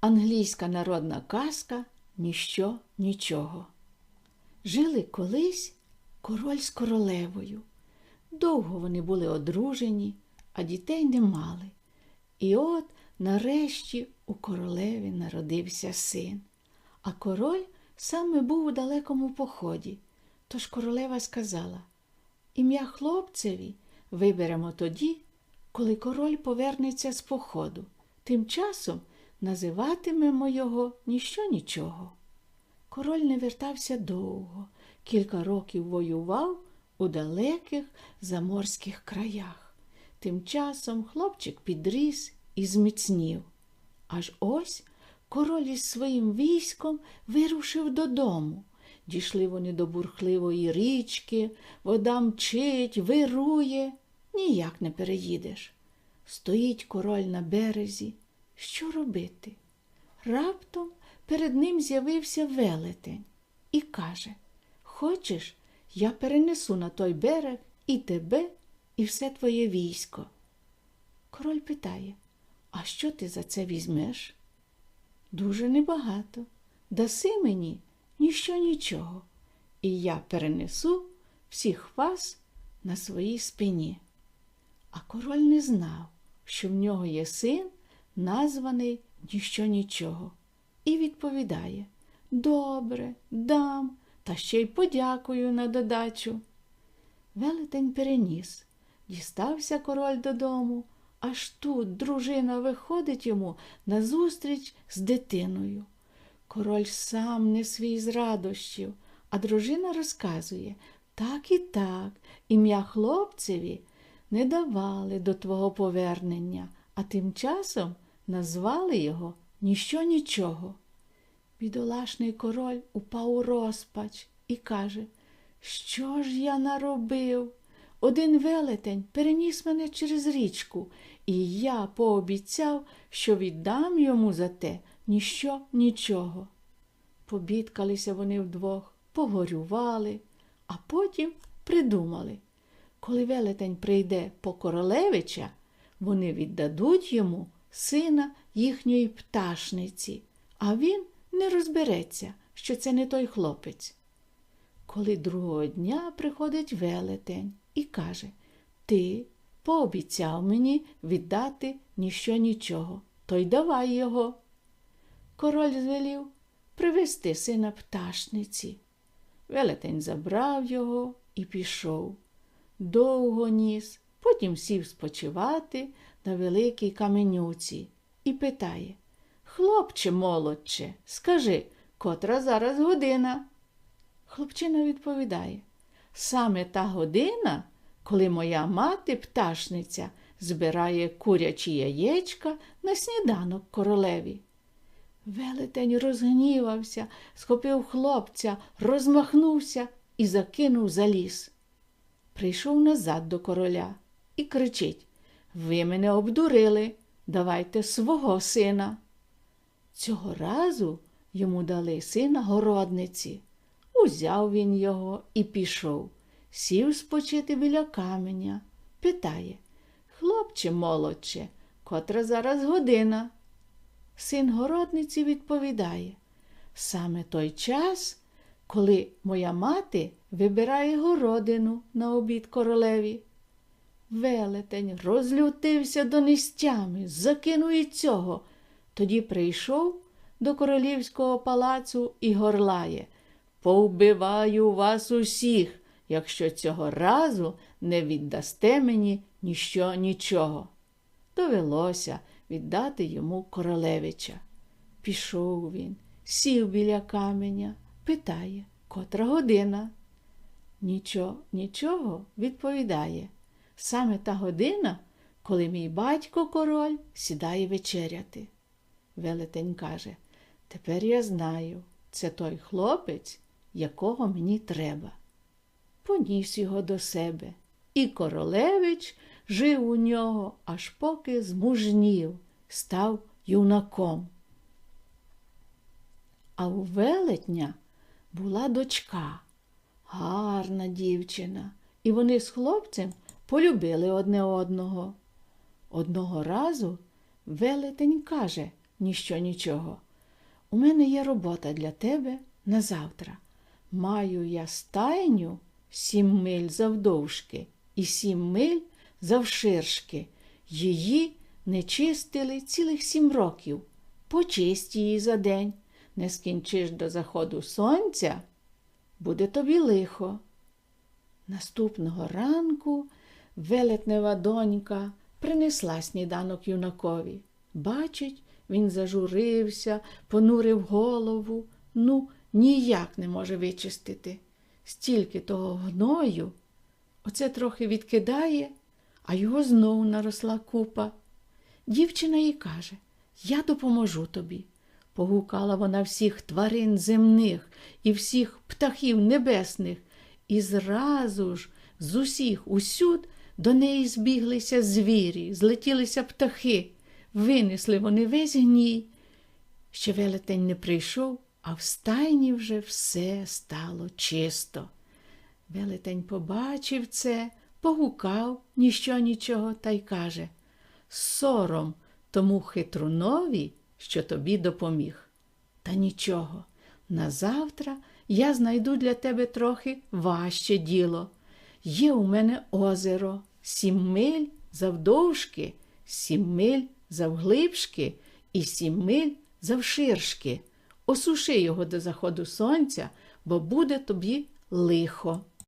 Англійська народна казка Ніщо нічого. Жили колись король з королевою. Довго вони були одружені, а дітей не мали. І от нарешті у королеві народився син. А король саме був у далекому поході. Тож королева сказала: ім'я хлопцеві виберемо тоді, коли король повернеться з походу. Тим часом називатимемо його ніщо нічого. Король не вертався довго, кілька років воював у далеких заморських краях. Тим часом хлопчик підріс і зміцнів. Аж ось король із своїм військом вирушив додому. Дійшли вони до бурхливої річки, вода мчить, вирує, ніяк не переїдеш. Стоїть король на березі. Що робити? Раптом перед ним з'явився велетень і каже: Хочеш, я перенесу на той берег і тебе, і все твоє військо. Король питає, а що ти за це візьмеш? Дуже небагато. Даси мені ніщо нічого, і я перенесу всіх вас на своїй спині. А король не знав, що в нього є син, названий ніщо нічого, і відповідає Добре, дам, та ще й подякую на додачу. Велетень переніс. Дістався король додому, аж тут дружина виходить йому назустріч з дитиною. Король сам не свій з радощів, а дружина розказує так і так, ім'я хлопцеві не давали до твого повернення, а тим часом назвали його ніщо нічого. Бідолашний король упав у розпач і каже, що ж я наробив? Один велетень переніс мене через річку, і я пообіцяв, що віддам йому за те ніщо нічого. Побідкалися вони вдвох, погорювали, а потім придумали. Коли велетень прийде по королевича, вони віддадуть йому сина їхньої пташниці, а він не розбереться, що це не той хлопець. Коли другого дня приходить велетень і каже Ти пообіцяв мені віддати ніщо нічого, то й давай його. Король звелів привезти сина пташниці. Велетень забрав його і пішов. Довго ніс, потім сів спочивати на великій каменюці і питає Хлопче, молодче, скажи, котра зараз година? Хлопчина відповідає саме та година, коли моя мати пташниця збирає курячі яєчка на сніданок королеві. Велетень розгнівався, схопив хлопця, розмахнувся і закинув за ліс. Прийшов назад до короля і кричить Ви мене обдурили, давайте свого сина. Цього разу йому дали сина городниці. Узяв він його і пішов, сів спочити біля каменя, питає Хлопче, молодче, котра зараз година? Син городниці відповідає саме той час, коли моя мати вибирає городину на обід королеві. Велетень розлютився до нестями, закинув і цього. Тоді прийшов до королівського палацу і горлає Повбиваю вас усіх, якщо цього разу не віддасте мені ніщо нічого. Довелося віддати йому королевича. Пішов він, сів біля каменя, питає, котра година. Нічого, нічого, відповідає. Саме та година, коли мій батько король сідає вечеряти. Велетень каже, тепер я знаю, це той хлопець, якого мені треба. Поніс його до себе, і королевич жив у нього, аж поки змужнів, став юнаком. А у велетня була дочка, гарна дівчина, і вони з хлопцем полюбили одне одного. Одного разу велетень каже ніщо нічого. У мене є робота для тебе на завтра. Маю я стайню сім миль завдовжки і сім миль завширшки. Її не чистили цілих сім років. Почисть її за день. Не скінчиш до заходу сонця, буде тобі лихо. Наступного ранку велетнева донька принесла сніданок юнакові. Бачить, він зажурився, понурив голову, ну, ніяк не може вичистити. Стільки того гною, оце трохи відкидає, а його знову наросла купа. Дівчина їй каже: Я допоможу тобі. Погукала вона всіх тварин земних і всіх птахів небесних, і зразу ж з усіх усюд до неї збіглися звірі, злетілися птахи, винесли вони весь гній. Ще велетень не прийшов, а в стайні вже все стало чисто. Велетень побачив це, погукав ніщо нічого та й каже Сором тому хитрунові, що тобі допоміг. Та нічого, назавтра я знайду для тебе трохи важче діло. Є у мене озеро, сім миль завдовжки, сім миль завглибшки і сім миль завширшки. Осуши його до заходу сонця, бо буде тобі лихо.